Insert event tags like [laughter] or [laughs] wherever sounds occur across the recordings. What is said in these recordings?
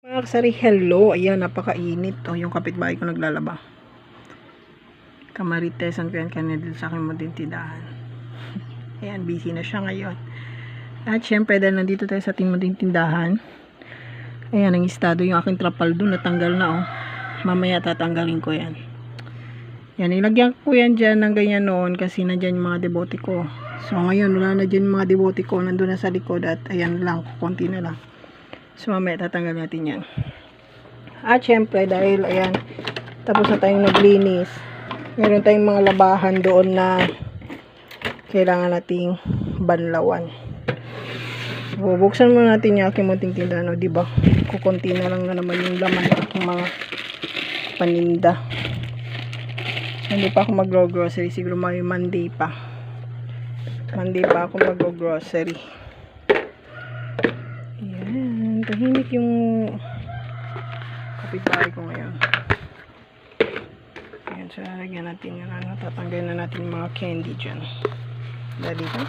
Mga kasari, hello. Ayan, napakainit. O, yung kapitbahay ko naglalaba. Kamaritesan ko yan kanina dito sa aking madintidahan. [laughs] Ayan, busy na siya ngayon. At syempre, dahil nandito tayo sa ating madintindahan, ayan, ang estado yung aking trapal doon. Natanggal na, oh. Mamaya tatanggalin ko yan. Yan, ilagyan ko yan dyan ng ganyan noon kasi nandyan yung mga debote ko. So, ngayon, wala na dyan yung mga debote ko. Nandun na sa likod at ayan lang, konti na lang. So, mamaya tatanggal natin yan. At syempre, dahil, ayan, tapos na tayong naglinis. Meron tayong mga labahan doon na kailangan nating banlawan. So, buksan muna natin yung aking munting tindahan, no, di ba? Kukunti na lang na naman yung laman ng mga paninda. So, hindi pa ako mag-grocery. Siguro may Monday pa. Monday pa ako mag-grocery. Tahimik yung kapitbahay ko ngayon. Ayan. So, lagyan natin yung ano. Tatanggalin na natin mga candy dyan. Dali ba?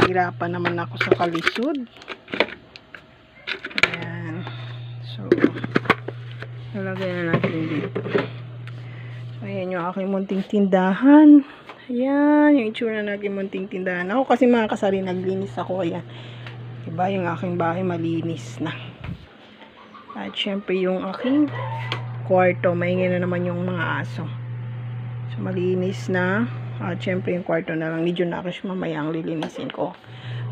Nahirapan naman ako sa kalisod. Ayan. So, lalagay na natin dito. So, ayan yung aking munting tindahan. Ayan, yung itsura ng aking munting tindahan. Ako kasi mga kasari, naglinis ako. Ayan. Diba, yung aking bahay malinis na. At syempre yung aking kwarto, maingay na naman yung mga aso. So, malinis na. At syempre yung kwarto na lang. Medyo nakis mamaya ang lilinisin ko.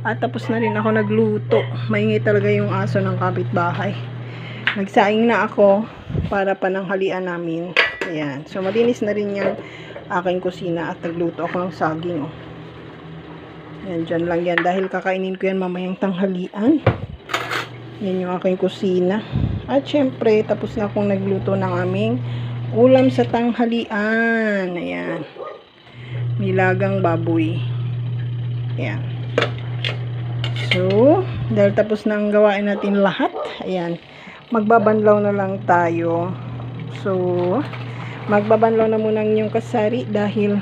At tapos na rin ako nagluto. Maingay talaga yung aso ng kapitbahay. Nagsaing na ako para pananghalian namin. Ayan. So, malinis na rin yung aking kusina at nagluto ako ng saging. Oh. Yan, dyan lang yan. Dahil kakainin ko yan mamayang tanghalian. Yan yung aking kusina. At syempre, tapos na akong nagluto ng aming ulam sa tanghalian. Ayan. Nilagang baboy. Ayan. So, dahil tapos na ang gawain natin lahat, ayan, magbabanlaw na lang tayo. So, magbabanlaw na muna ng inyong kasari dahil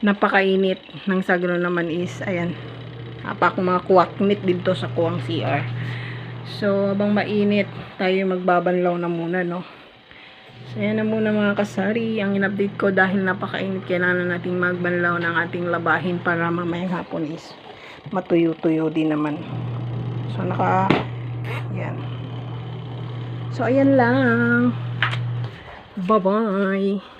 napakainit ng sagro naman is, ayan, apa akong mga kuwaknit dito sa kuwang CR. So, habang mainit, tayo magbabanlaw na muna, no? So, ayan na muna mga kasari. Ang in-update ko dahil napakainit, kailangan nating magbanlaw ng ating labahin para mamayang hapon is matuyo-tuyo din naman. So, naka, yan. So, ayan lang. Bye-bye.